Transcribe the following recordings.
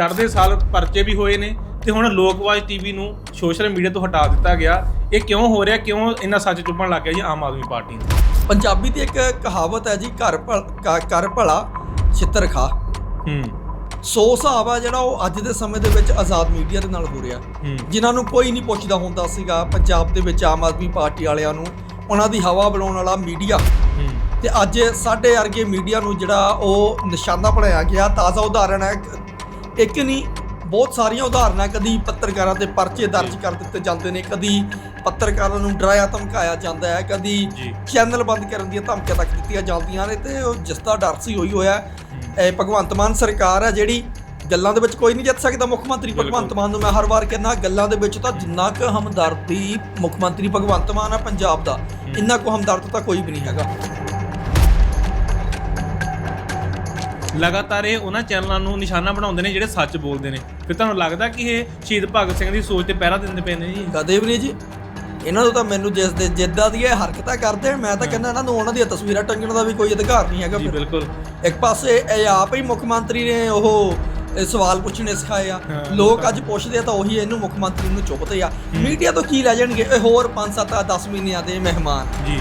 ਚੜ੍ਹਦੇ ਸਾਲ ਪਰਚੇ ਵੀ ਹੋਏ ਨੇ ਤੇ ਹੁਣ ਲੋਕਵਾਜ ਟੀਵੀ ਨੂੰ ਸੋਸ਼ਲ ਮੀਡੀਆ ਤੋਂ ਹਟਾ ਦਿੱਤਾ ਗਿਆ। ਇਹ ਕਿਉਂ ਹੋ ਰਿਹਾ? ਕਿਉਂ ਇੰਨਾ ਸੱਚ ਚੁੱਪਣ ਲੱਗ ਗਿਆ ਜੀ ਆਮ ਆਦਮੀ ਪਾਰਟੀ ਨੂੰ? ਪੰਜਾਬੀ ਦੀ ਇੱਕ ਕਹਾਵਤ ਹੈ ਜੀ ਘਰ ਕਰ ਭਲਾ ਛਿੱਤਰ ਖਾ। ਹੂੰ। ਸੋ ਹਿਸਾਬ ਆ ਜਿਹੜਾ ਉਹ ਅੱਜ ਦੇ ਸਮੇਂ ਦੇ ਵਿੱਚ ਆਜ਼ਾਦ ਮੀਡੀਆ ਦੇ ਨਾਲ ਹੋ ਰਿਹਾ। ਜਿਨ੍ਹਾਂ ਨੂੰ ਕੋਈ ਨਹੀਂ ਪੁੱਛਦਾ ਹੁੰਦਾ ਸੀਗਾ ਪੰਜਾਬ ਦੇ ਵਿੱਚ ਆਮ ਆਦਮੀ ਪਾਰਟੀ ਵਾਲਿਆਂ ਨੂੰ ਉਹਨਾਂ ਦੀ ਹਵਾ ਬਣਾਉਣ ਵਾਲਾ ਮੀਡੀਆ। ਤੇ ਅੱਜ ਸਾਡੇ ਵਰਗੇ ਮੀਡੀਆ ਨੂੰ ਜਿਹੜਾ ਉਹ ਨਿਸ਼ਾਨਾ ਬਣਾਇਆ ਗਿਆ ਤਾਜ਼ਾ ਉਦਾਹਰਣ ਹੈ ਇੱਕ- ਨਹੀਂ ਬਹੁਤ ਸਾਰੀਆਂ ਉਦਾਹਰਨਾਂ ਕਦੀ ਪੱਤਰਕਾਰਾਂ ਤੇ ਪਰਚੇ ਦਰਜ ਕਰ ਦਿੱਤੇ ਜਾਂਦੇ ਨੇ ਕਦੀ ਪੱਤਰਕਾਰਾਂ ਨੂੰ ਡਰਾਇਆ ਧਮਕਾਇਆ ਜਾਂਦਾ ਹੈ ਕਦੀ। ਚੈਨਲ ਬੰਦ ਕਰਨ ਦੀਆਂ ਧਮਕੀਆਂ ਤੱਕ ਦਿੱਤੀਆਂ ਜਾਂਦੀਆਂ ਨੇ ਤੇ ਉਹ ਜਿਸ ਦਾ ਡਰ ਸੀ ਹੋਈ ਹੋਇਆ। ਇਹ ਭਗਵੰਤ ਮਾਨ ਸਰਕਾਰ ਹੈ ਜਿਹੜੀ ਗੱਲਾਂ ਦੇ ਵਿੱਚ ਕੋਈ ਨਹੀਂ ਜਿੱਤ ਸਕਦਾ ਮੁੱਖ ਮੰਤਰੀ। ਭਗਵੰਤ ਮਾਨ ਨੂੰ ਮੈਂ ਹਰ ਵਾਰ ਕਹਿੰਦਾ ਗੱਲਾਂ ਦੇ ਵਿੱਚ ਤਾਂ ਜਿੰਨਾ ਕੁ ਹਮਦਰਦੀ ਮੁੱਖ ਮੰਤਰੀ ਭਗਵੰਤ ਮਾਨ ਹੈ ਪੰਜਾਬ ਦਾ ਇੰਨਾ ਕੁ ਹਮਦਰਦ ਤਾਂ ਕੋਈ ਵੀ ਨਹੀਂ ਹੈਗਾ ਲਗਾਤਾਰ ਇਹ ਉਹਨਾਂ ਚੈਨਲਾਂ ਨੂੰ ਨਿਸ਼ਾਨਾ ਬਣਾਉਂਦੇ ਨੇ ਜਿਹੜੇ ਸੱਚ ਬੋਲਦੇ ਨੇ। ਫਿਰ ਤੁਹਾਨੂੰ ਲੱਗਦਾ ਕਿ ਇਹ ਸ਼ਹੀਦ ਭਗਤ ਸਿੰਘ ਦੀ ਸੋਚ ਤੇ ਪਹਿਰਾ ਦਿੰਦੇ ਪਏ ਨੇ ਜੀ? ਕਦੇ ਵੀ ਨਹੀਂ ਜੀ। ਇਹਨਾਂ ਨੂੰ ਤਾਂ ਮੈਨੂੰ ਜਿਸ ਦੇ ਜਿੱਦਾਂ ਦੀ ਇਹ ਹਰਕਤਾਂ ਕਰਦੇ ਮੈਂ ਤਾਂ ਕਹਿੰਦਾ ਇਹਨਾਂ ਨੂੰ ਉਹਨਾਂ ਦੀਆਂ ਤਸਵੀਰਾਂ ਟੰਗਣ ਦਾ ਵੀ ਕੋਈ ਅਧਿਕਾਰ ਨਹੀਂ ਹੈਗਾ ਜੀ। ਬਿਲਕੁਲ। ਇੱਕ ਪਾਸੇ ਇਹ ਆਪ ਹੀ ਮੁੱਖ ਮੰਤਰੀ ਨੇ ਉਹ ਸਵਾਲ ਪੁੱਛਣੇ ਸਿਖਾਏ ਆ। ਲੋਕ ਅੱਜ ਪੁੱਛਦੇ ਆ ਤਾਂ ਉਹੀ ਇਹਨੂੰ ਮੁੱਖ ਮੰਤਰੀ ਨੂੰ ਚੁੱਕਦੇ ਆ। ਮੀਡੀਆ ਤੋਂ ਕੀ ਲੈ ਜਾਣਗੇ? ਇਹ ਹੋਰ 5 7 10 ਮਹੀਨਿਆਂ ਦੇ ਮਹਿਮਾਨ। ਜੀ।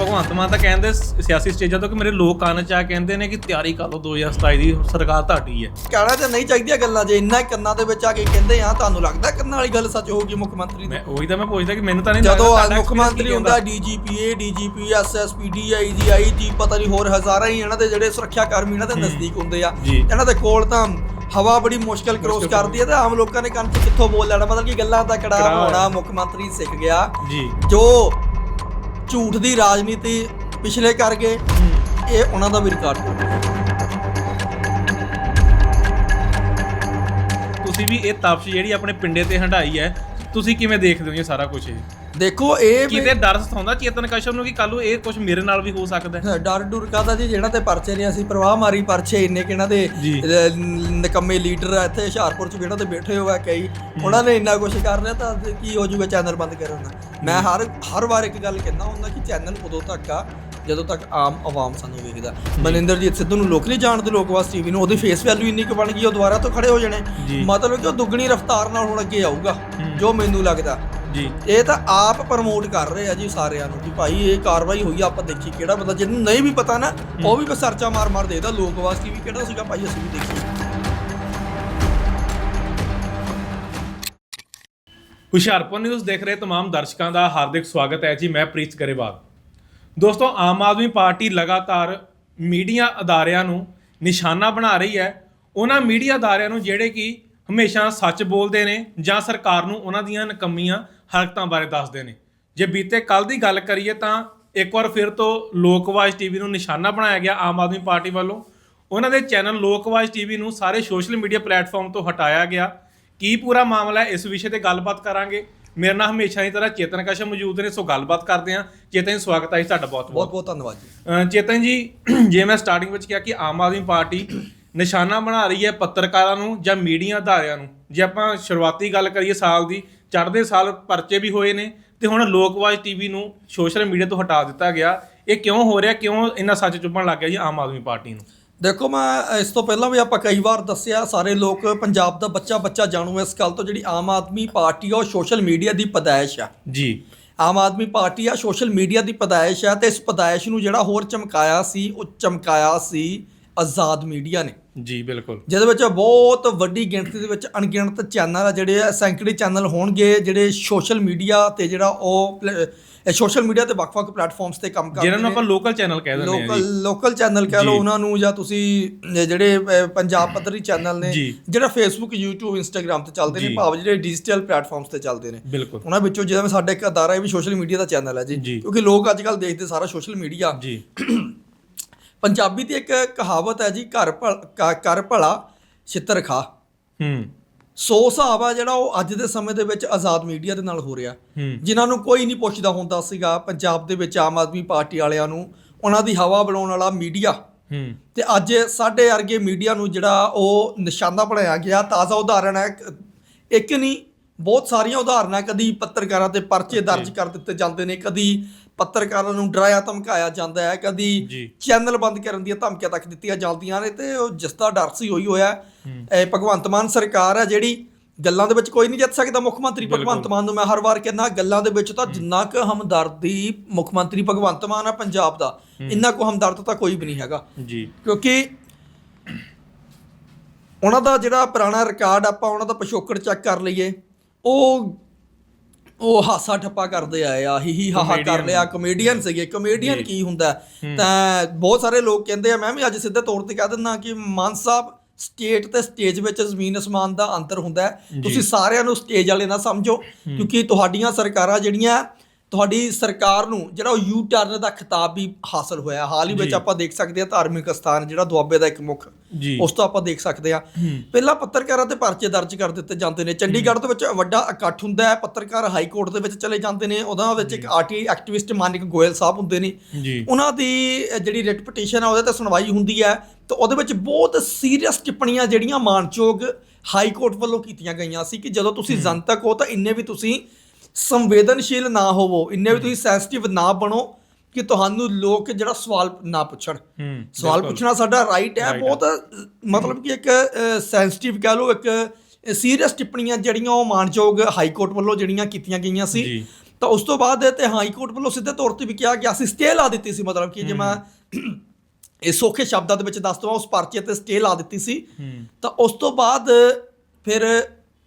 ਭਗਵੰਤ ਮਾਨ ਤਾਂ ਕਹਿੰਦੇ ਸਿਆਸੀ ਸਟੇਜਾਂ ਤੋਂ ਕਿ ਮੇਰੇ ਲੋਕ ਕੰਨ ਚ ਆ ਕਹਿੰਦੇ ਨੇ ਕਿ ਤਿਆਰੀ ਕਰ ਲਓ 2027 ਦੀ ਸਰਕਾਰ ਤੁਹਾਡੀ ਹੈ। ਕਹਿਣਾ ਤਾਂ ਨਹੀਂ ਚਾਹੀਦੀਆਂ ਗੱਲਾਂ ਜੇ ਇੰਨਾ ਕੰਨਾਂ ਦੇ ਵਿੱਚ ਆ ਕੇ ਕਹਿੰਦੇ ਆ ਤੁਹਾਨੂੰ ਲੱਗਦਾ ਕੰਨਾਂ ਵਾਲੀ ਗੱਲ ਸੱਚ ਹੋਊਗੀ ਮੁੱਖ ਮੰਤਰੀ ਦੀ? ਮੈਂ ਉਹੀ ਤਾਂ ਮੈਂ ਪੁੱਛਦਾ ਕਿ ਮੈਨੂੰ ਤਾਂ ਨਹੀਂ ਜਦੋਂ ਆ ਮੁੱਖ ਮੰਤਰੀ ਹੁੰਦਾ DGP A DGP SSP DIG IG ਪਤਾ ਨਹੀਂ ਹੋਰ ਹਜ਼ਾਰਾਂ ਹੀ ਇਹਨਾਂ ਦੇ ਜਿਹੜੇ ਸੁਰੱਖਿਆ ਕਰਮੀ ਇਹਨਾਂ ਦੇ ਨਜ਼ਦੀਕ ਹੁੰਦੇ ਆ। ਇਹਨਾਂ ਦੇ ਕੋਲ ਤਾਂ ਹਵਾ ਬੜੀ ਮੁਸ਼ਕਲ ਕ੍ਰੋਸ ਕਰਦੀ ਹੈ। ਤੇ ਆਮ ਲੋਕਾਂ ਨੇ ਕੰਨ 'ਚ ਕਿੱਥੋਂ ਬੋਲ ਲੈਣਾ? ਮਤਲਬ ਕਿ ਗੱਲਾਂ ਦਾ ਕੜਾ ਹੋਣਾ ਮੁੱਖ ਮੰਤਰੀ ਸਿੱਖ ਗਿਆ। ਜੀ। ਜੋ ਝੂਠ ਦੀ ਰਾਜਨੀਤੀ ਪਿਛਲੇ ਕਰ ਗਏ। ਇਹ ਉਹਨਾਂ ਦਾ ਵੀ ਰਿਕਾਰਡ ਤੁਸੀਂ ਵੀ ਇਹ ਤਪਸ਼ ਜਿਹੜੀ ਆਪਣੇ ਪਿੰਡੇ ਤੇ ਹੰਡਾਈ ਹੈ, ਤੁਸੀਂ ਕਿਵੇਂ ਦੇਖਦੇ ਹੋ ਇਹ ਸਾਰਾ ਕੁਝ ਇਹ? ਦੇਖੋ ਇਹ ਵੀ- ਕਿਤੇ ਡਰ ਸਤਾਉਂਦਾ ਚੇਤਨ ਕਸ਼ਮ ਨੂੰ ਕਿ ਕੱਲ ਨੂੰ ਇਹ ਕੁਝ ਮੇਰੇ ਨਾਲ ਵੀ ਹੋ ਸਕਦਾ ਹੈ। ਡਰ ਡੁਰ ਕਾਦਾ ਜੀ? ਜਿਹੜਾ ਤੇ ਪਰਚੇ ਨੇ ਅਸੀਂ ਪ੍ਰਵਾਹ ਮਾਰੀ ਪਰਚੇ ਇੰਨੇ ਕਿ ਇਹਨਾਂ ਦੇ ਜੀ। ਅਹ, ਨਿਕੰਮੇ ਲੀਡਰ ਆ ਇੱਥੇ ਹੁਸ਼ਿਆਰਪੁਰ ਚ ਇਹਨਾਂ ਦੇ ਬੈਠੇ ਹੋਏ ਆ ਕਈ। ਉਹਨਾਂ ਨੇ ਇੰਨਾ ਕੁਝ ਕਰ ਲਿਆ ਤਾਂ ਕੀ ਹੋ ਜਾਊਗਾ ਚੈਨਲ ਬੰਦ ਕਰਨ ਨਾਲ ਮੈਂ ਹਰ ਹਰ ਵਾਰ ਇੱਕ ਗੱਲ ਕਹਿੰਦਾ ਹੁੰਦਾ ਕਿ ਚੈਨਲ ਉਦੋਂ ਤੱਕ ਆ ਜਦੋਂ ਤੱਕ ਆਮ ਆਵਾਮ ਸਾਨੂੰ ਵੇਖਦਾ। ਮਨਿੰਦਰਜੀਤ ਸਿੱਧੂ ਨੂੰ ਲੋਕ ਨਹੀਂ ਜਾਣਦੇ ਲੋਕਵਾਸ ਟੀਵੀ ਨੂੰ ਉਹਦੀ ਫੇਸ ਵੈਲਿਊ ਇੰਨੀ ਕੁ ਬਣ ਗਈ ਉਹ ਦੁਬਾਰਾ ਤੋਂ ਖੜੇ ਹੋ ਜਾਣੇ। ਜੀ। ਮਤਲਬ ਕਿ ਉਹ ਦੁੱਗਣੀ ਰਫ਼ਤਾਰ ਨਾਲ ਹੁਣ ਅੱਗੇ ਆਊਗਾ ਜੋ ਮੈਨੂੰ ਲੱਗਦਾ। ਜੀ ਇਹ ਤਾਂ ਆਪ ਪ੍ਰਮੋਟ ਕਰ ਰਹੇ ਆ ਜੀ ਸਾਰਿਆਂ ਨੂੰ ਕਿ ਭਾਈ ਇਹ ਕਾਰਵਾਈ ਹੋਈ ਆ ਆਪਾਂ ਦੇਖੀ ਕਿਹੜਾ ਬੰਦਾ ਜਿਹਨੂੰ ਨਹੀਂ ਵੀ ਪਤਾ ਨਾ ਉਹ ਵੀ ਬਸ ਸਰਚਾ ਮਾਰ ਮਾਰ ਦੇਦਾ ਲੋਕਵਾਸ ਟੀਵੀ ਕਿਹੜਾ ਸੀਗਾ ਭਾਈ ਅਸੀਂ ਵੀ ਦੇਖੀ ਹੁਸ਼ਿਆਰਪੁਰ ਨਿਊਜ਼ ਦੇਖ ਰਹੇ तमाम ਦਰਸ਼ਕਾਂ ਦਾ ਹਾਰਦਿਕ ਸਵਾਗਤ ਹੈ ਜੀ ਮੈਂ ਪ੍ਰੀਤ ਗਰੇਵਾਲ ਦੋਸਤੋ ਆਮ ਆਦਮੀ ਪਾਰਟੀ ਲਗਾਤਾਰ ਮੀਡੀਆ ਅਦਾਰਿਆਂ ਨੂੰ ਨਿਸ਼ਾਨਾ ਬਣਾ ਰਹੀ ਹੈ ਉਹਨਾਂ ਮੀਡੀਆ ਅਦਾਰਿਆਂ ਨੂੰ ਜਿਹੜੇ ਕਿ ਹਮੇਸ਼ਾ ਸੱਚ ਬੋਲਦੇ ਨੇ ਜਾਂ ਸਰਕਾਰ ਨੂੰ ਉਹਨਾਂ ਦੀਆਂ ਨਕੰਮੀਆਂ ਹਰਕਤਾਂ ਬਾਰੇ ਦੱਸਦੇ ਨੇ। ਜੇ ਬੀਤੇ ਕੱਲ ਦੀ ਗੱਲ ਕਰੀਏ ਤਾਂ ਇੱਕ ਵਾਰ ਫਿਰ ਤੋਂ ਲੋਕਵਾਜ ਟੀਵੀ ਨੂੰ ਨਿਸ਼ਾਨਾ ਬਣਾਇਆ ਗਿਆ ਆਮ ਆਦਮੀ ਪਾਰਟੀ ਵੱਲੋਂ। ਉਹਨਾਂ ਦੇ ਚੈਨਲ ਲੋਕਵਾਜ ਟੀਵੀ ਨੂੰ ਸਾਰੇ ਸੋਸ਼ਲ ਮੀਡੀਆ ਪਲੇਟਫਾਰਮ ਤੋਂ ਹਟਾਇਆ ਗਿਆ। ਕੀ ਪੂਰਾ ਮਾਮਲਾ ਹੈ ਇਸ ਵਿਸ਼ੇ ਤੇ ਗੱਲਬਾਤ ਕਰਾਂਗੇ? ਮੇਰੇ ਨਾਲ ਹਮੇਸ਼ਾ ਦੀ ਤਰ੍ਹਾਂ ਚੇਤਨ ਕਸ਼ਮ ਮੌਜੂਦ ਨੇ ਸੋ ਗੱਲਬਾਤ ਕਰਦੇ ਹਾਂ। ਚੇਤਨ ਜੀ ਸਵਾਗਤ ਹੈ ਤੁਹਾਡਾ ਬਹੁਤ ਬਹੁਤ ਬਹੁਤ ਧੰਨਵਾਦ ਜੀ। ਚੇਤਨ ਜੀ ਜੇ ਮੈਂ ਸਟਾਰਟਿੰਗ ਵਿੱਚ ਕਿਹਾ ਕਿ ਆਮ ਆਦਮੀ ਪਾਰਟੀ ਨਿਸ਼ਾਨਾ ਬਣਾ ਰਹੀ ਹੈ ਪੱਤਰਕਾਰਾਂ ਨੂੰ ਜਾਂ ਮੀਡੀਆ ਅਦਾਰਿਆਂ ਨੂੰ ਜੇ ਆਪਾਂ ਸ਼ੁਰੂਆਤੀ ਗੱਲ ਕਰੀਏ ਸਾਲ ਦੀ ਚੜ੍ਹਦੇ ਸਾਲ ਪਰਚੇ ਵੀ ਹੋਏ ਨੇ ਤੇ ਹੁਣ ਲੋਕਵਾਜ ਟੀਵੀ ਨੂੰ ਸੋਸ਼ਲ ਮੀਡੀਆ ਤੋਂ ਹਟਾ ਦਿੱਤਾ ਗਿਆ। ਇਹ ਕਿਉਂ ਹੋ ਰਿਹਾ? ਕਿਉਂ ਇੰਨਾ ਸੱਚ ਚੁੱਪਣ ਲੱਗ ਗਿਆ ਜੀ ਆਮ ਆਦਮੀ ਪਾਰਟੀ ਨੂੰ? ਦੇਖੋ ਮੈਂ ਇਸ ਤੋਂ ਪਹਿਲਾਂ ਵੀ ਆਪਾਂ ਕਈ ਵਾਰ ਦੱਸਿਆ ਸਾਰੇ ਲੋਕ ਪੰਜਾਬ ਦਾ ਬੱਚਾ ਬੱਚਾ ਜਾਣੂ ਇਸ ਗੱਲ ਤੋਂ ਜਿਹੜੀ ਆਮ ਆਦਮੀ ਪਾਰਟੀ ਆ ਉਹ ਸੋਸ਼ਲ ਮੀਡੀਆ ਦੀ ਪਦਾਇਸ਼ ਆ। ਜੀ। ਆਮ ਆਦਮੀ ਪਾਰਟੀ ਆ ਸੋਸ਼ਲ ਮੀਡੀਆ ਦੀ ਪਦਾਇਸ਼ ਆ ਤੇ ਇਸ ਪਦਾਇਸ਼ ਨੂੰ ਜਿਹੜਾ ਹੋਰ ਚਮਕਾਇਆ ਸੀ ਉਹ ਚਮਕਾਇਆ ਸੀ ਆਜ਼ਾਦ ਮੀਡੀਆ ਨੇ। ਜੀ ਬਿਲਕੁਲ ਜਿਹਦੇ ਵਿੱਚ ਬਹੁਤ ਵੱਡੀ ਗਿਣਤੀ ਦੇ ਵਿੱਚ ਅਣਗਿਣਤ ਚੈਨਲ ਆ ਜਿਹੜੇ ਆ ਸੈਂਕੜੇ ਚੈਨਲ ਹੋਣਗੇ ਜਿਹੜੇ ਸੋਸ਼ਲ ਮੀਡੀਆ ਤੇ ਜਿਹੜਾ ਉਹ ਸੋਸ਼ਲ ਮੀਡੀਆ ਤੇ ਵੱਖ-ਵੱਖ ਪਲੇਟਫਾਰਮਸ ਤੇ ਕੰਮ ਕਰਦੇ ਜਿਹਨਾਂ ਨੂੰ ਨੇ ਆਪਾਂ ਲੋਕਲ ਚੈਨਲ ਕਹਿ ਦਿੰਦੇ ਹਾਂ ਲੋਕਲ ਲੋਕਲ ਚੈਨਲ ਕਹਿ ਲਓ। ਉਹਨਾਂ ਨੂੰ ਜਾਂ ਤੁਸੀਂ ਜਿਹੜੇ ਪੰਜਾਬ ਪੱਧਰੀ ਚੈਨਲ ਨੇ। ਜਿਹੜਾ ਫੇਸਬੁੱਕ YouTube Instagram ਤੇ ਚੱਲਦੇ ਨੇ। ਭਾਵ ਜਿਹੜੇ ਡਿਜੀਟਲ ਪਲੇਟਫਾਰਮਸ ਤੇ ਚੱਲਦੇ ਨੇ ਉਹਨਾਂ ਵਿੱਚੋਂ ਜਿਵੇਂ ਸਾਡਾ ਇੱਕ ਅਦਾਰਾ ਇਹ ਵੀ ਸੋਸ਼ਲ ਮੀਡੀਆ ਦਾ ਚੈਨਲ ਹੈ ਜੀ। ਕਿਉਂਕਿ ਲੋਕ ਅੱਜ ਕੱਲ ਦੇਖਦੇ ਸਾਰਾ ਸੋਸ਼ਲ ਮੀਡੀਆ ਜੀ ਪੰਜਾਬੀ ਦੀ ਇੱਕ ਕਹਾਵਤ ਹੈ ਜੀ ਘਰ ਭਲ- ਕਰ ਭਲਾ ਛਿੱਤਰ ਖਾ। ਹੂੰ। ਸੋ ਹਿਸਾਬ ਆ ਜਿਹੜਾ ਉਹ ਅੱਜ ਦੇ ਸਮੇਂ ਦੇ ਵਿੱਚ ਆਜ਼ਾਦ ਮੀਡੀਆ ਦੇ ਨਾਲ ਹੋ ਰਿਹਾ। ਜਿਨ੍ਹਾਂ ਨੂੰ ਕੋਈ ਨਹੀਂ ਪੁੱਛਦਾ ਹੁੰਦਾ ਸੀਗਾ ਪੰਜਾਬ ਦੇ ਵਿੱਚ ਆਮ ਆਦਮੀ ਪਾਰਟੀ ਵਾਲਿਆਂ ਨੂੰ ਉਹਨਾਂ ਦੀ ਹਵਾ ਬਣਾਉਣ ਵਾਲਾ ਮੀਡੀਆ। ਹੂੰ। ਤੇ ਅੱਜ ਸਾਡੇ ਵਰਗੇ ਮੀਡੀਆ ਨੂੰ ਜਿਹੜਾ ਉਹ ਨਿਸ਼ਾਨਾ ਬਣਾਇਆ ਗਿਆ ਤਾਜ਼ਾ ਉਦਾਹਰਣ ਹੈ ਇੱਕ ਨਹੀਂ ਬਹੁਤ ਸਾਰੀਆਂ ਉਦਾਹਰਨਾਂ ਕਦੀ ਪੱਤਰਕਾਰਾਂ ਤੇ ਪਰਚੇ ਦਰਜ ਕਰ ਦਿੱਤੇ ਜਾਂਦੇ ਨੇ ਕਦੀ ਪੱਤਰਕਾਰਾਂ ਨੂੰ ਡਰਾਇਆ ਧਮਕਾਇਆ ਜਾਂਦਾ ਹੈ ਕਦੀ। ਚੈਨਲ ਬੰਦ ਕਰਨ ਦੀਆਂ ਧਮਕੀਆਂ ਤੱਕ ਦਿੱਤੀਆਂ ਜਾਂਦੀਆਂ ਨੇ ਤੇ ਉਹ ਜਿਸ ਦਾ ਡਰ ਸੀ ਉਹੀ ਹੋਇਆ। ਇਹ ਭਗਵੰਤ ਮਾਨ ਸਰਕਾਰ ਹੈ ਜਿਹੜੀ ਗੱਲਾਂ ਦੇ ਵਿੱਚ ਕੋਈ ਨਹੀਂ ਜਿੱਤ ਸਕਦਾ। ਮੁੱਖ ਮੰਤਰੀ ਭਗਵੰਤ ਮਾਨ ਨੂੰ ਮੈਂ ਹਰ ਵਾਰ ਕਹਿੰਦਾ ਗੱਲਾਂ ਦੇ ਵਿੱਚ ਤਾਂ ਜਿੰਨਾ ਕੁ ਹਮਦਰਦੀ ਮੁੱਖ ਮੰਤਰੀ ਭਗਵੰਤ ਮਾਨ ਆ ਪੰਜਾਬ ਦਾ ਇੰਨਾ ਕੁ ਹਮਦਰਦ ਤਾਂ ਕੋਈ ਵੀ ਨਹੀਂ ਹੈਗਾ। ਜੀ। ਕਿਉਂਕਿ ਉਹਨਾਂ ਦਾ ਜਿਹੜਾ ਪੁਰਾਣਾ ਰਿਕਾਰਡ ਆਪਾਂ ਉਹਨਾਂ ਦਾ ਪਿਛੋਕੜ ਚੈੱਕ ਕਰ ਲਈਏ ਉਹ ਉਹ ਹਾਸਾ ਠੱਪਾ ਕਰਦੇ ਆਏ ਆ ਹੀ ਹੀ ਹਾਹਾ ਕਰ ਲਿਆ ਕਮੇਡੀਅਨ ਸੀਗੇ। ਕਮੇਡੀਅਨ ਕੀ ਹੁੰਦਾ? ਤਾਂ ਬਹੁਤ ਸਾਰੇ ਲੋਕ ਕਹਿੰਦੇ ਆ ਮੈਂ ਵੀ ਅੱਜ ਸਿੱਧੇ ਤੌਰ ਤੇ ਕਹਿ ਦਿੰਦਾ ਕਿ ਮਾਨ ਸਾਹਿਬ ਸਟੇਟ ਤੇ ਸਟੇਜ ਵਿੱਚ ਜ਼ਮੀਨ ਅਸਮਾਨ ਦਾ ਅੰਤਰ ਹੁੰਦਾ ਤੁਸੀਂ ਸਾਰਿਆਂ ਨੂੰ ਸਟੇਜ ਵਾਲੇ ਨਾ ਸਮਝੋ ਕਿਉਂਕਿ ਤੁਹਾਡੀਆਂ ਸਰਕਾਰਾਂ ਜਿਹੜੀਆਂ ਤੁਹਾਡੀ ਸਰਕਾਰ ਨੂੰ ਜਿਹੜਾ ਉਹ ਯੂ ਟਰਨ ਦਾ ਖਿਤਾਬ ਵੀ ਹਾਸਲ ਹੋਇਆ। ਹਾਲ ਹੀ ਵਿੱਚ ਆਪਾਂ ਦੇਖ ਸਕਦੇ ਹਾਂ ਧਾਰਮਿਕ ਸਥਾਨ ਜਿਹੜਾ ਦੁਆਬੇ ਦਾ ਇੱਕ ਮੁੱਖ ਉਸ ਤੋਂ ਆਪਾਂ ਦੇਖ ਸਕਦੇ ਆ ਪਹਿਲਾਂ ਪੱਤਰਕਾਰਾਂ ਤੇ ਪਰਚੇ ਦਰਜ ਕਰ ਦਿੱਤੇ ਜਾਂਦੇ ਨੇ। ਚੰਡੀਗੜ੍ਹ ਦੇ ਵਿੱਚ ਵੱਡਾ ਇਕੱਠ ਹੁੰਦਾ ਹੈ। ਪੱਤਰਕਾਰ ਹਾਈ ਕੋਰਟ ਦੇ ਵਿੱਚ ਚਲੇ ਜਾਂਦੇ ਨੇ। ਉਹਦਾ ਵਿੱਚ ਇੱਕ ਆਰਟੀ ਐਕਟਿਵਿਸਟ ਮਾਨਿਕ ਗੋਇਲ ਸਾਹਿਬ ਹੁੰਦੇ ਨੇ। ਉਹਨਾਂ ਦੀ ਜਿਹੜੀ ਰਿਟ ਪਟੀਸ਼ਨ ਆ ਉਹਦੇ ਤੇ ਸੁਣਵਾਈ ਹੁੰਦੀ ਹੈ। ਤੇ ਉਹਦੇ ਵਿੱਚ ਬਹੁਤ ਸੀਰੀਅਸ ਟਿੱਪਣੀਆਂ ਜਿਹੜੀਆਂ ਮਾਨਯੋਗ ਹਾਈ ਕੋਰਟ ਵੱਲੋਂ ਕੀਤੀਆਂ ਗਈਆਂ ਸੀ ਕਿ ਜਦੋਂ ਤੁਸੀਂ ਜਨਤਕ ਹੋ ਤਾਂ ਇੰਨੇ ਵੀ ਤੁਸੀਂ ਸੰਵੇਦਨਸ਼ੀਲ ਨਾ ਹੋਵੋ ਇੰਨੇ ਵੀ ਤੁਸੀਂ ਸੈਂਸਿਟਿਵ ਨਾ ਬਣੋ ਕਿ ਤੁਹਾਨੂੰ ਲੋਕ ਜਿਹੜਾ ਸਵਾਲ ਨਾ ਪੁੱਛਣ। ਸਵਾਲ ਪੁੱਛਣਾ ਸਾਡਾ ਰਾਈਟ ਹੈ ਬਹੁਤ ਮਤਲਬ ਕਿ ਇੱਕ ਸੈਂਸਿਟਿਵ ਕਹ ਲਓ ਇੱਕ ਸੀਰੀਅਸ ਟਿੱਪਣੀਆਂ ਜਿਹੜੀਆਂ ਉਹ ਮਾਨਯੋਗ ਹਾਈ ਕੋਰਟ ਵੱਲੋਂ ਜਿਹੜੀਆਂ ਕੀਤੀਆਂ ਗਈਆਂ ਸੀ। ਤਾਂ ਉਸ ਤੋਂ ਬਾਅਦ ਤੇ ਹਾਈ ਕੋਰਟ ਵੱਲੋਂ ਸਿੱਧੇ ਤੌਰ ਤੇ ਵੀ ਕਿਹਾ ਗਿਆ ਸੀ ਸਟੇ ਲਾ ਦਿੱਤੀ ਸੀ ਮਤਲਬ ਕਿ ਜੇ ਮੈਂ ਇਹ ਸੌਖੇ ਸ਼ਬਦਾਂ ਦੇ ਵਿੱਚ ਦੱਸ ਦਵਾਂ ਉਸ ਪਰਚੇ ਤੇ ਸਟੇ ਲਾ ਦਿੱਤੀ ਸੀ। ਤਾਂ ਉਸ ਤੋਂ ਬਾਅਦ ਫਿਰ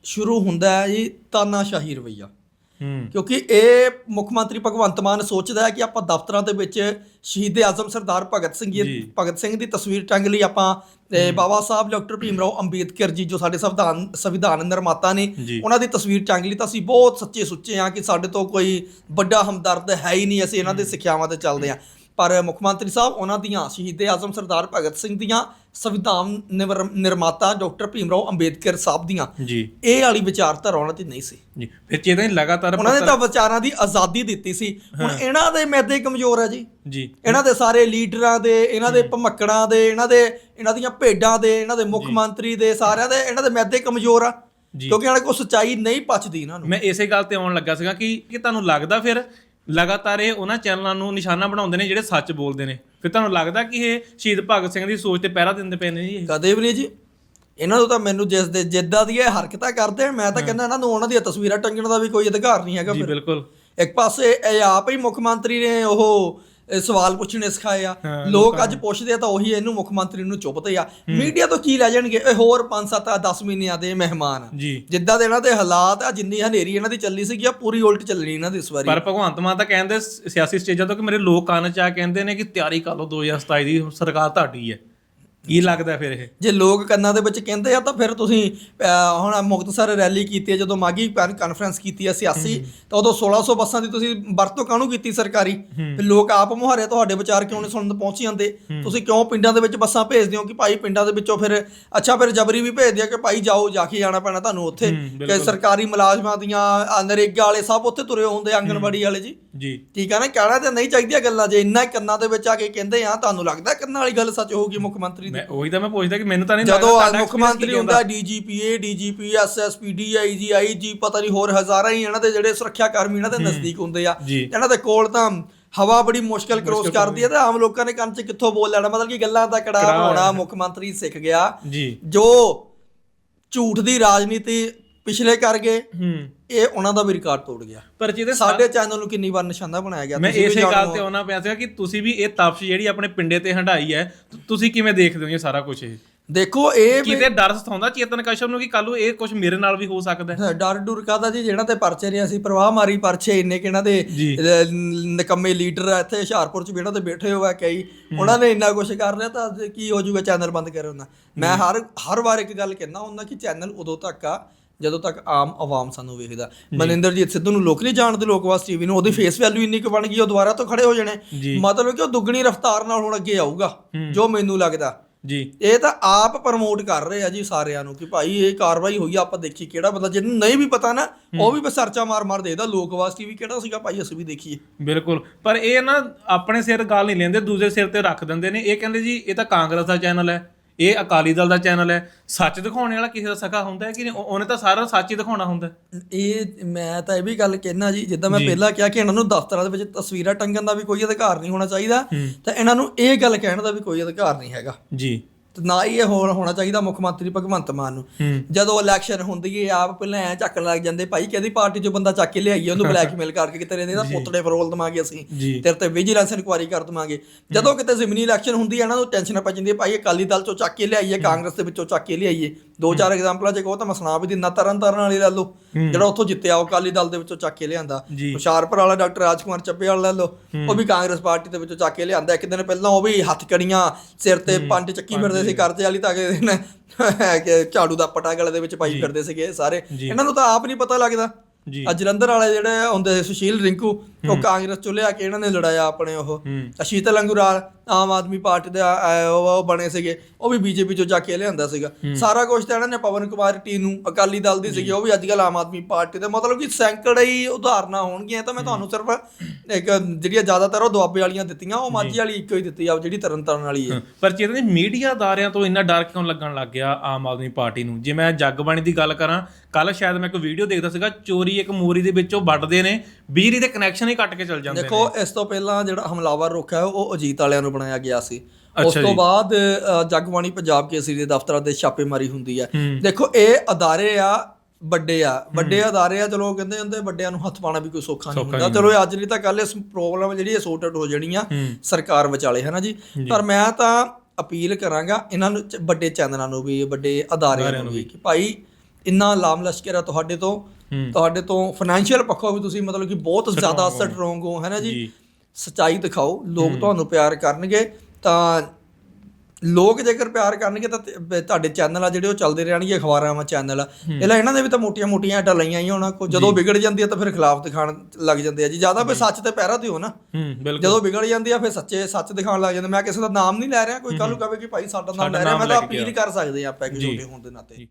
ਸ਼ੁਰੂ ਹੁੰਦਾ ਹੈ ਜੀ ਤਾਨਾਸ਼ਾਹੀ ਰਵਈਆ। ਕਿਉਂਕਿ ਇਹ ਮੁੱਖ ਮੰਤਰੀ ਭਗਵੰਤ ਮਾਨ ਸੋਚਦਾ ਹੈ ਕਿ ਆਪਾਂ ਦਫ਼ਤਰਾਂ ਦੇ ਵਿੱਚ ਸ਼ਹੀਦ ਆਜ਼ਮ ਸਰਦਾਰ ਭਗਤ ਸਿੰਘ ਜੀ। ਭਗਤ ਸਿੰਘ ਦੀ ਤਸਵੀਰ ਟੰਗ ਲਈ ਆਪਾਂ ਤੇ ਬਾਬਾ ਸਾਹਿਬ ਡਾਕਟਰ ਭੀਮ ਰਾਓ ਅੰਬੇਦਕਰ ਜੀ ਜੋ ਸਾਡੇ ਸੰਵਿਧਾਨ ਸੰਵਿਧਾਨ ਨਿਰਮਾਤਾ ਨੇ। ਉਹਨਾਂ ਦੀ ਤਸਵੀਰ ਟੰਗ ਲਈ ਤਾਂ ਅਸੀਂ ਬਹੁਤ ਸੱਚੇ ਸੁੱਚੇ ਹਾਂ ਕਿ ਸਾਡੇ ਤੋਂ ਕੋਈ ਵੱਡਾ ਹਮਦਰਦ ਹੈ ਹੀ ਨਹੀਂ ਅਸੀਂ ਇਹਨਾਂ ਦੇ ਸਿੱਖਿਆਵਾਂ ਤੇ ਚੱਲਦੇ ਹਾਂ ਪਰ ਮੁੱਖ ਮੰਤਰੀ ਸਾਹਿਬ ਉਹਨਾਂ ਦੀਆਂ ਸ਼ਹੀਦ ਆਜ਼ਮ ਸਰਦਾਰ ਭਗਤ ਸਿੰਘ ਦੀਆਂ ਸੰਵਿਧਾਨ ਨਿਰਮਾਤਾ ਡਾਕਟਰ ਭੀਮ ਰਾਓ ਅੰਬੇਦਕਰ ਸਾਹਿਬ ਦੀਆਂ। ਜੀ। ਇਹ ਵਾਲੀ ਵਿਚਾਰਧਾਰਾ ਉਹਨਾਂ ਦੀ ਨਹੀਂ ਸੀ। ਜੀ। ਫਿਰ ਚੇਤਨ ਲਗਾਤਾਰ ਉਹਨਾਂ ਨੇ ਤਾਂ ਵਿਚਾਰਾਂ ਦੀ ਆਜ਼ਾਦੀ ਦਿੱਤੀ ਸੀ। ਹੁਣ ਇਹਨਾਂ ਦੇ ਮੈਦੇ ਕਮਜ਼ੋਰ ਹੈ ਜੀ। ਜੀ। ਇਹਨਾਂ ਦੇ ਸਾਰੇ ਲੀਡਰਾਂ ਦੇ ਇਹਨਾਂ ਦੇ ਭਮੱਕੜਾਂ ਦੇ ਇਹਨਾਂ ਦੇ ਇਹਨਾਂ ਦੀਆਂ ਭੇਡਾਂ ਦੇ ਇਹਨਾਂ ਦੇ ਮੁੱਖ ਮੰਤਰੀ ਦੇ ਸਾਰਿਆਂ ਦੇ ਇਹਨਾਂ ਦੇ ਮੈਦੇ ਕਮਜ਼ੋਰ ਆ। ਕਿਉਂਕਿ ਇਹਨਾਂ ਕੋਲ ਸੱਚਾਈ ਨਹੀਂ ਪਚਦੀ ਇਹਨਾਂ ਨੂੰ। ਮੈਂ ਇਸੇ ਗੱਲ ਤੇ ਆਉਣ ਲੱਗਾ ਸੀਗਾ ਕਿ ਕਿ ਤੁਹਾਨੂੰ ਲੱਗਦਾ ਫਿਰ ਲਗਾਤਾਰ ਇਹ ਉਹਨਾਂ ਚੈਨਲਾਂ ਨੂੰ ਨਿਸ਼ਾਨਾ ਬਣਾਉਂਦੇ ਨੇ ਜਿਹੜੇ ਸੱਚ ਬੋਲਦੇ ਨੇ। ਫਿਰ ਤੁਹਾਨੂੰ ਲੱਗਦਾ ਕਿ ਇਹ ਸ਼ਹੀਦ ਭਗਤ ਸਿੰਘ ਦੀ ਸੋਚ ਤੇ ਪਹਿਰਾ ਦਿੰਦੇ ਪਏ ਨੇ ਜੀ ਇਹ? ਕਦੇ ਵੀ ਨਹੀਂ ਜੀ। ਇਹਨਾਂ ਨੂੰ ਤਾਂ ਮੈਨੂੰ ਜਿਸ ਦੇ ਜਿੱਦਾਂ ਦੀ ਇਹ ਹਰਕਤਾਂ ਕਰਦੇ ਆ, ਮੈਂ ਤਾਂ ਕਹਿੰਦਾ ਇਹਨਾਂ ਨੂੰ ਉਹਨਾਂ ਦੀਆਂ ਤਸਵੀਰਾਂ ਟੰਗਣ ਦਾ ਵੀ ਕੋਈ ਅਧਿਕਾਰ ਨਹੀਂ ਹੈਗਾ ਜੀ ਫਿਰ। ਬਿਲਕੁਲ। ਇੱਕ ਪਾਸੇ ਇਹ ਆਪ ਹੀ ਮੁੱਖ ਮੰਤਰੀ ਨੇ ਉਹ ਸਵਾਲ ਪੁੱਛਣੇ ਸਿਖਾਏ ਆ। ਲੋਕ ਅੱਜ ਪੁੱਛਦੇ ਆ ਤਾਂ ਉਹੀ ਇਹਨੂੰ ਮੁੱਖ ਮੰਤਰੀ ਨੂੰ ਚੁੱਪਦੇ ਆ। ਮੀਡੀਆ ਤੋਂ ਕੀ ਲੈ ਜਾਣਗੇ? ਇਹ ਹੋਰ 5-7 10 ਮਹੀਨਿਆਂ ਦੇ ਮਹਿਮਾਨ। ਜਿੱਦਾਂ ਦੇ ਇਹਨਾਂ ਦੇ ਹਾਲਾਤ ਆ ਜਿੰਨੀ ਹਨੇਰੀ ਇਹਨਾਂ ਦੀ ਚੱਲੀ ਸੀਗੀ ਆ ਪੂਰੀ ਉਲਟ ਚੱਲਣੀ ਇਹਨਾਂ ਦੀ ਇਸ ਵਾਰੀ। ਪਰ ਭਗਵੰਤ ਮਾਨ ਤਾਂ ਕਹਿੰਦੇ ਸਿਆਸੀ ਸਟੇਜਾਂ ਤੋਂ ਕਿ ਮੇਰੇ ਲੋਕ ਕੰਨ ਚ ਆ ਕਹਿੰਦੇ ਨੇ ਕਿ ਤਿਆਰੀ ਕਰ ਲਓ 2027 ਦੀ ਸਰਕਾਰ ਤੁਹਾਡੀ ਹੈ। ਕੀ ਲੱਗਦਾ ਫਿਰ ਇਹ? ਜੇ ਲੋਕ ਕੰਨਾਂ ਦੇ ਵਿੱਚ ਕਹਿੰਦੇ ਆ ਤਾਂ ਫਿਰ ਤੁਸੀਂ ਅਹ, ਹੁਣ ਮੁਕਤਸਰ ਰੈਲੀ ਕੀਤੀ ਹੈ ਜਦੋਂ ਮਾਗੀ ਪੈਨ ਕਾਨਫਰੰਸ ਕੀਤੀ ਹੈ ਸਿਆਸੀ ਤਾਂ ਉਦੋਂ 1600 ਬੱਸਾਂ ਦੀ ਤੁਸੀਂ ਵਰਤੋਂ ਕਾਹਨੂੰ ਕੀਤੀ ਸਰਕਾਰੀ? ਫਿਰ ਲੋਕ ਆਪ ਮੁਹਾਰੇ ਤੁਹਾਡੇ ਵਿਚਾਰ ਕਿਉਂ ਨਹੀਂ ਸੁਣਨ ਪਹੁੰਚ ਜਾਂਦੇ? ਤੁਸੀਂ ਕਿਉਂ ਪਿੰਡਾਂ ਦੇ ਵਿੱਚ ਬੱਸਾਂ ਭੇਜਦੇ ਹੋ ਕਿ ਭਾਈ ਪਿੰਡਾਂ ਦੇ ਵਿੱਚੋਂ ਫਿਰ ਅੱਛਾ ਫਿਰ ਜਬਰੀ ਵੀ ਭੇਜਦੇ ਆ ਕਿ ਭਾਈ ਜਾਓ ਜਾ ਕੇ ਜਾਣਾ ਪੈਣਾ ਤੁਹਾਨੂੰ ਉੱਥੇ? ਕਿ ਸਰਕਾਰੀ ਮੁਲਾਜ਼ਮਾਂ ਦੀਆਂ ਆਹ, ਨਰੇਗਾ ਵਾਲੇ ਸਭ ਉੱਥੇ ਤੁਰੇ ਹੁੰਦੇ ਆਂਗਣਵਾੜੀ ਵਾਲੇ ਜੀ। ਜੀ। ਠੀਕ ਆ ਨਾ? ਕਹਿਣਾ ਤੇ ਨਹੀਂ ਚਾਹੀਦੀਆਂ ਗੱਲਾਂ ਜੇ ਇੰਨਾ ਹੀ ਕੰਨਾਂ ਦੇ ਵਿੱਚ ਆ ਕੇ ਕਹਿੰਦੇ ਆ ਤੁਹਾਨੂੰ ਲੱਗਦਾ ਕੰਨਾਂ ਵਾਲੀ ਗੱਲ ਸੱਚ ਹੋਊਗੀ ਮੁੱਖ ਮੰਤਰੀ ਮੈਂ ਉਹੀ ਤਾਂ ਮੈਂ ਪੁੱਛਦਾ ਕਿ ਮੈਨੂੰ ਤਾਂ ਨਹੀਂ ਜਦੋਂ ਆ ਮੁੱਖ ਮੰਤਰੀ ਹੁੰਦਾ DGP A DGP SSP DIG IG ਪਤਾ ਨਹੀਂ ਹੋਰ ਹਜ਼ਾਰਾਂ ਹੀ ਇਹਨਾਂ ਦੇ ਜਿਹੜੇ ਸੁਰੱਖਿਆ ਕਰਮੀ ਇਹਨਾਂ ਦੇ ਨਜ਼ਦੀਕ ਹੁੰਦੇ ਆ। ਇਹਨਾਂ ਦੇ ਕੋਲ ਤਾਂ ਹਵਾ ਬੜੀ ਮੁਸ਼ਕਲ ਕ੍ਰੋਸ ਕਰਦੀ ਹੈ ਤੇ ਆਮ ਲੋਕਾਂ ਨੇ ਕੰਨ 'ਚ ਕਿੱਥੋਂ ਬੋਲ ਲੈਣਾ? ਮਤਲਬ ਕਿ ਗੱਲਾਂ ਦਾ ਕੜਾ ਬਣਾਉਣਾ ਮੁੱਖ ਮੰਤਰੀ ਸਿੱਖ ਗਿਆ। ਜੀ। ਜੋ ਝੂਠ ਦੀ ਰਾਜਨੀਤੀ ਪਿਛਲੇ ਕਰ ਗਏ ਹੂੰ। ਇਹ ਉਹਨਾਂ ਦਾ ਵੀ ਰਿਕਾਰਡ ਤੋੜ ਗਿਆ। ਪਰ ਜਿਹਦੇ ਸਾਡੇ ਚੈਨਲ ਨੂੰ ਕਿੰਨੀ ਵਾਰ ਨਿਸ਼ਾਨਾ ਬਣਾਇਆ ਗਿਆ ਮੈਂ ਤੁਸੀਂ ਵੀ ਇਸੇ ਗੱਲ। ਤੇ ਆਉਣਾ ਪਿਆ ਸੀਗਾ ਕਿ ਤੁਸੀਂ ਵੀ ਇਹ ਤਪਸ਼ ਜਿਹੜੀ ਆਪਣੇ ਪਿੰਡੇ ਤੇ ਹੰਡਾਈ ਹੈ ਤੁਸੀਂ ਕਿਵੇਂ ਦੇਖਦੇ ਹੋ ਇਹ ਸਾਰਾ ਕੁਝ ਇਹ? ਦੇਖੋ ਇਹ ਕਿਤੇ ਡਰ ਸਤਾਉਂਦਾ ਚੇਤਨ ਕਸ਼ਮ ਨੂੰ ਕਿ ਕੱਲ ਨੂੰ ਇਹ ਕੁਝ ਮੇਰੇ ਨਾਲ ਵੀ ਹੋ ਸਕਦਾ ਹੈ? ਡਰ ਡੁਰ ਕਾਦਾ ਜੀ? ਜਿਹੜਾ ਤੇ ਪਰਚੇ ਨੇ ਅਸੀਂ ਪ੍ਰਵਾਹ ਮਾਰੀ ਪਰਚੇ ਇੰਨੇ ਕਿ ਇਹਨਾਂ ਦੇ ਨਿਕੰਮੇ ਲੀਡਰ ਆ ਇੱਥੇ ਹੁਸ਼ਿਆਰਪੁਰ ਚ ਵੀ ਇਹਨਾਂ ਤੇ ਬੈਠੇ ਹੋਏ ਆ ਕਈ। ਉਹਨਾਂ ਨੇ ਇੰਨਾ ਕੁਝ ਕਰ ਲਿਆ ਤਾਂ ਕੀ ਹੋ ਜਾਊਗਾ ਚੈਨਲ ਬੰਦ ਕਰੇ ਉਹਨਾਂ। ਮੈਂ ਹਰ ਹਰ ਵਾਰ ਇੱਕ ਗੱਲ ਕਹਿੰਦਾ ਹੁੰਦਾ ਕਿ ਚੈਨਲ ਉਦੋਂ ਤੱਕ ਆ ਜਦੋਂ ਤੱਕ ਆਮ ਆਵਾਮ ਸਾਨੂੰ ਵੇਖਦਾ। ਮਨਿੰਦਰਜੀਤ ਸਿੱਧੂ ਨੂੰ ਲੋਕ ਨਹੀਂ ਜਾਣਦੇ ਲੋਕਵਾਸ ਟੀਵੀ ਨੂੰ। ਉਹਦੀ ਫੇਸ ਵੈਲਿਊ ਇੰਨੀ ਕੁ ਬਣ ਗਈ ਉਹ ਦੁਬਾਰਾ ਤੋਂ ਖੜੇ ਹੋ ਜਾਣੇ। ਮਤਲਬ ਕਿ ਉਹ ਦੁੱਗਣੀ ਰਫ਼ਤਾਰ ਨਾਲ ਹੁਣ ਅੱਗੇ ਆਊਗਾ ਜੋ ਮੈਨੂੰ ਲੱਗਦਾ। ਜੀ। ਇਹ ਤਾਂ ਆਪ ਪ੍ਰਮੋਟ ਕਰ ਰਹੇ ਆ ਜੀ ਸਾਰਿਆਂ ਨੂੰ ਕਿ ਭਾਈ ਇਹ ਕਾਰਵਾਈ ਹੋਈ ਆ, ਆਪਾਂ ਦੇਖੀ ਕਿਹੜਾ ਬੰਦਾ ਜਿਹਨੂੰ ਨਹੀਂ ਵੀ ਪਤਾ ਨਾ ਉਹ ਵੀ ਬਸ ਸਰਚਾ ਮਾਰ ਮਾਰ ਦੇਦਾ ਲੋਕਵਾਸ ਟੀਵੀ ਕਿਹੜਾ ਸੀਗਾ ਭਾਈ ਅਸੀਂ ਵੀ ਦੇਖੀਏ। ਬਿਲਕੁਲ। ਪਰ ਇਹ ਨਾ ਆਪਣੇ ਸਿਰ ਗੱਲ ਨਹੀਂ ਲੈਂਦੇ ਦੂਜੇ ਸਿਰ ਤੇ ਰੱਖ ਦਿੰਦੇ ਨੇ। ਇਹ ਕਹਿੰਦੇ ਜੀ ਇਹ ਤਾਂ ਕਾਂਗਰਸ ਦਾ ਚੈਨਲ ਹੈ। ਇਹ ਅਕਾਲੀ ਦਲ ਦਾ ਚੈਨਲ ਹੈ ਸੱਚ ਦਿਖਾਉਣ ਵਾਲਾ ਕਿਸੇ ਦਾ ਸਕਾ ਹੁੰਦਾ ਹੈ ਕਿ ਨਹੀਂ? ਉਹ- ਉਹਨੇ ਤਾਂ ਸਾਰਾ ਸੱਚ ਹੀ ਦਿਖਾਉਣਾ ਹੁੰਦਾ ਹੈ। ਇਹ ਮੈਂ ਤਾਂ ਇਹ ਵੀ ਗੱਲ ਕਹਿਣਾ ਜੀ ਜਿੱਦਾਂ ਮੈਂ ਪਹਿਲਾਂ ਕਿਹਾ ਕਿ ਇਹਨਾਂ ਨੂੰ ਦਫ਼ਤਰਾਂ ਦੇ ਵਿੱਚ ਤਸਵੀਰਾਂ ਟੰਗਣ ਦਾ ਵੀ ਕੋਈ ਅਧਿਕਾਰ ਨਹੀਂ ਹੋਣਾ ਚਾਹੀਦਾ ਤਾਂ ਇਹਨਾਂ ਨੂੰ ਇਹ ਗੱਲ ਕਹਿਣ ਦਾ ਵੀ ਕੋਈ ਅਧਿਕਾਰ ਨਹੀਂ ਹੈਗਾ। ਜੀ। ਤੇ ਨਾ ਹੀ ਇਹ ਹੋਣ- ਹੋਣਾ ਚਾਹੀਦਾ ਮੁੱਖ ਮੰਤਰੀ ਭਗਵੰਤ ਮਾਨ ਨੂੰ। ਜਦੋਂ ਇਲੈਕਸ਼ਨ ਹੁੰਦੀ ਹੈ ਆਪ ਪਹਿਲਾਂ ਐ ਚੱਕਣ ਲੱਗ ਜਾਂਦੇ ਭਾਈ ਕਿਹਦੀ ਪਾਰਟੀ ਚੋਂ ਬੰਦਾ ਚੱਕ ਕੇ ਲਿਆਈਏ ਉਹਨੂੰ ਬਲੈਕਮੇਲ ਕਰਕੇ ਕਿ ਤੇਰੇ ਇਹਦਾ ਪੁੱਤੜੇ ਫਰੋਲ ਦਵਾਂਗੇ ਅਸੀਂ। ਤੇਰੇ ਤੇ ਵਿਜੀਲੈਂਸ ਇਨਕੁਆਰੀ ਕਰ ਦਵਾਂਗੇ ਜਦੋਂ ਕਿਤੇ ਜ਼ਮੀਨੀ ਇਲੈਕਸ਼ਨ ਹੁੰਦੀ ਹੈ ਇਹਨਾਂ ਨੂੰ ਟੈਨਸ਼ਨ ਪੈ ਜਾਂਦੀ ਹੈ ਭਾਈ ਅਕਾਲੀ ਦਲ ਚੋਂ ਚੱਕ ਕੇ ਲਿਆਈਏ ਕਾਂਗਰਸ ਦੇ ਵਿੱਚੋਂ ਚੱਕ ਕੇ ਲਿਆਈਏ। ਦੋ ਚਾਰ ਐਗਜ਼ਾਮਪਲਾਂ ਜੇ ਕਹੋ ਤਾਂ ਮੈਂ ਸੁਣਾ ਵੀ ਦਿੰਦਾ ਤਰਨ ਤਾਰਨ ਵਾਲੀ ਲੈ ਲਓ ਜਿਹੜਾ ਉੱਥੋਂ ਜਿੱਤਿਆ ਉਹ ਅਕਾਲੀ ਦਲ ਦੇ ਵਿੱਚੋਂ ਚੱਕ ਕੇ ਲਿਆਂਦਾ। ਹੁਸ਼ਿਆਰਪੁਰ ਵਾਲਾ ਡਾਕਟਰ ਰਾਜਕੁਮਾਰ ਚੱਬੇਵਾਲ ਲੈ ਲਓ ਉਹ ਵੀ ਕਾਂਗਰਸ ਪਾਰਟੀ ਦੇ ਵਿੱਚੋਂ ਚੱਕ ਕੇ ਲਿਆਂਦਾ। ਇੱਕ ਦਿਨ ਪਹਿਲਾਂ ਉਹ ਵੀ ਹੱਥ ਕੜੀਆਂ ਸਿਰ ਤੇ ਪੰਜ ਚੱਕੀ ਫਿਰਦੇ ਸੀ ਕਰਜ਼ੇ ਵਾਲੀ ਤਾਂ ਅਗਲੇ ਦਿਨ ਕਿ ਝਾੜੂ ਦਾ ਪਟਾ ਗਲੇ ਦੇ ਵਿੱਚ ਪਾਈ ਫਿਰਦੇ ਸੀਗੇ ਸਾਰੇ। ਇਹਨਾਂ ਨੂੰ ਤਾਂ ਆਪ ਨਹੀਂ ਪਤਾ ਲੱਗਦਾ। ਜੀ। ਆ ਜਲੰਧਰ ਵਾਲੇ ਜਿਹੜੇ ਹੁੰਦੇ ਸੁਸ਼ੀਲ ਰਿੰਕੂ ਉਹ ਕਾਂਗਰਸ ਚੋਂ ਲਿਆ ਕੇ ਇਹਨਾਂ ਨੇ ਲੜਾਇਆ ਆਪਣੇ ਉਹ। ਹੂੰ। ਅਸ਼ੀਤਲ ਅੰਗੁਰਾਲ ਆਮ ਆਦਮੀ ਪਾਰਟੀ ਦੇ ਆ- ਆ- ਉਹ ਉਹ ਬਣੇ ਸੀਗੇ ਉਹ ਵੀ ਬੀਜੇਪੀ ਚੋਂ ਜਾ ਕੇ ਲਿਆਂਦਾ ਸੀਗਾ। ਸਾਰਾ ਕੁਝ ਤਾਂ ਇਹਨਾਂ ਨੇ ਪਵਨ ਕੁਮਾਰ ਟੀ ਨੂੰ ਅਕਾਲੀ ਦਲ ਦੀ ਸੀਗੀ ਉਹ ਵੀ ਅੱਜ ਕੱਲ ਆਮ ਆਦਮੀ ਪਾਰਟੀ ਦੇ ਮਤਲਬ ਕਿ ਸੈਂਕੜੇ ਹੀ ਉਦਾਹਰਨਾਂ ਹੋਣਗੀਆਂ ਤਾਂ ਮੈਂ ਤੁਹਾਨੂੰ ਸਿਰਫ ਇੱਕ ਜਿਹੜੀਆਂ ਜ਼ਿਆਦਾਤਰ ਉਹ ਦੁਆਬੇ ਵਾਲੀਆਂ ਦਿੱਤੀਆਂ ਉਹ ਮਾਝੀ ਵਾਲੀ ਇੱਕੋ ਹੀ ਦਿੱਤੀ ਆ ਜਿਹੜੀ ਤਰਨਤਾਰਨ ਵਾਲੀ ਹੈ। ਪਰ ਚੇਤਨ ਜੀ ਮੀਡੀਆ ਅਦਾਰਿਆਂ ਤੋਂ ਇੰਨਾ ਡਰ ਕਿਉਂ ਲੱਗਣ ਲੱਗ ਗਿਆ ਆਮ ਆਦਮੀ ਪਾਰਟੀ ਨੂੰ? ਜੇ ਮੈਂ ਜਗਬਾਣੀ ਦੀ ਗੱਲ ਕਰਾਂ ਕੱਲ ਸ਼ਾਇਦ ਮੈਂ ਕੋਈ ਵੀਡੀਓ ਦੇਖਦਾ ਸੀਗਾ ਚੋਰੀ ਇੱਕ ਮੋਰੀ ਦੇ ਵਿੱਚੋਂ ਵੱਢਦੇ ਨੇ ਬਿਜਲੀ ਦੇ ਕਨੈਕਸ਼ਨ ਹੀ ਕੱਟ ਕੇ ਚਲ ਜਾਂਦੇ ਨੇ। ਦੇਖੋ ਇਸ ਤੋਂ ਪਹਿਲਾਂ ਜਿਹੜਾ ਹਮਲਾਵਰ ਰੁੱਖ ਹੈ ਉਹ ਅਜੀਤ ਵਾਲਿਆਂ ਨੂੰ ਬਣਾਇਆ ਗਿਆ ਸੀ। ਉਸ ਤੋਂ। ਬਾਅਦ ਅ, ਜਗਬਾਣੀ ਪੰਜਾਬ ਕੇਸਰੀ ਦੇ ਦਫ਼ਤਰਾਂ ਦੇ ਛਾਪੇਮਾਰੀ ਹੁੰਦੀ ਹੈ। ਦੇਖੋ ਇਹ ਅਦਾਰੇ ਆ ਵੱਡੇ ਆ। ਵੱਡੇ ਅਦਾਰੇ ਆ ਚਲੋ ਕਹਿੰਦੇ ਹੁੰਦੇ ਵੱਡਿਆਂ ਨੂੰ ਹੱਥ ਪਾਣਾ ਵੀ ਕੋਈ ਸੌਖਾ ਨਹੀਂ ਹੁੰਦਾ। ਚਲੋ ਅੱਜ ਨਹੀਂ ਤਾਂ ਕੱਲ ਇਸ ਪ੍ਰੋਬਲਮ ਜਿਹੜੀ ਇਹ ਸੋਰਟ ਆਊਟ ਹੋ ਜਾਣੀ ਆ ਸਰਕਾਰ ਵਿਚਾਲੇ ਹੈ ਨਾ ਜੀ। ਪਰ ਮੈਂ ਤਾਂ ਅਪੀਲ ਕਰਾਂਗਾ ਇਹਨਾਂ ਨੂੰ ਵੱਡੇ ਚੈਨਲਾਂ ਨੂੰ ਵੀ ਵੱਡੇ ਅਦਾਰਿਆਂ ਨੂੰ ਵੀ ਕਿ ਭਾਈ ਇੰਨਾ ਲਾਮ ਲਸ਼ਕਰ ਆ ਤੁਹਾਡੇ ਤੋਂ। ਤੁਹਾਡੇ ਤੋਂ ਫਾਈਨੈਂਸ਼ੀਅਲ ਪੱਖੋਂ ਵੀ ਤੁਸੀਂ ਮਤਲਬ ਕਿ ਬਹੁਤ ਜ਼ਿਆਦਾ ਸਟਰੋਂਗ ਹੋ ਹੈ ਨਾ ਜੀ। ਸਚਾਈ ਦਿਖਾਓ ਲੋਕ ਤੁਹਾਨੂੰ ਪਿਆਰ ਕਰਨਗੇ ਤਾਂ ਲੋਕ ਜੇਕਰ ਪਿਆਰ ਕਰਨਗੇ ਤਾਂ ਤੁਹਾਡੇ ਚੈਨਲ ਆ ਜਿਹੜੇ ਉਹ ਚੱਲਦੇ ਰਹਿਣਗੇ ਅਖਬਾਰਾਂ ਵਾ ਚੈਨਲ। ਇਹਲਾ ਇਹਨਾਂ ਦੇ ਵੀ ਤਾਂ ਮੋਟੀਆਂ-ਮੋਟੀਆਂ ਐਟਾਂ ਲਈਆਂ ਹੀ ਉਹਨਾਂ ਕੋ ਜਦੋਂ ਵਿਗੜ ਜਾਂਦੀ ਆ ਤਾਂ ਫਿਰ ਖਿਲਾਫ ਦਿਖਾਣ ਲੱਗ ਜਾਂਦੇ ਆ ਜੀ। ਜ਼ਿਆਦਾ ਵੀ ਸੱਚ ਤੇ ਪਹਿਰਾ ਦਿਓ ਨਾ। ਹੂੰ ਬਿਲਕੁਲ। ਜਦੋਂ ਵਿਗੜ ਜਾਂਦੀ ਆ ਫਿਰ ਸੱਚੇ ਸੱਚ ਦਿਖਾਉਣ ਲੱਗ ਜਾਂਦੇ ਮੈਂ ਕਿਸੇ ਦਾ ਨਾਮ ਨਹੀਂ ਲੈ ਰਿਹਾ ਕੋਈ ਕੱਲ ਨੂੰ ਕਹੇ ਕਿ ਭਾਈ ਸਾਡਾ ਨਾਮ ਲੈ ਰਿਹਾ ਮੈਂ ਤਾਂ ਅਪੀਲ। ਕਰ ਸਕਦੇ ਆ ਆਪਾਂ ਇੱਕ ਛੋਟੇ ਹੋਣ ਦੇ ਨਾਤੇ।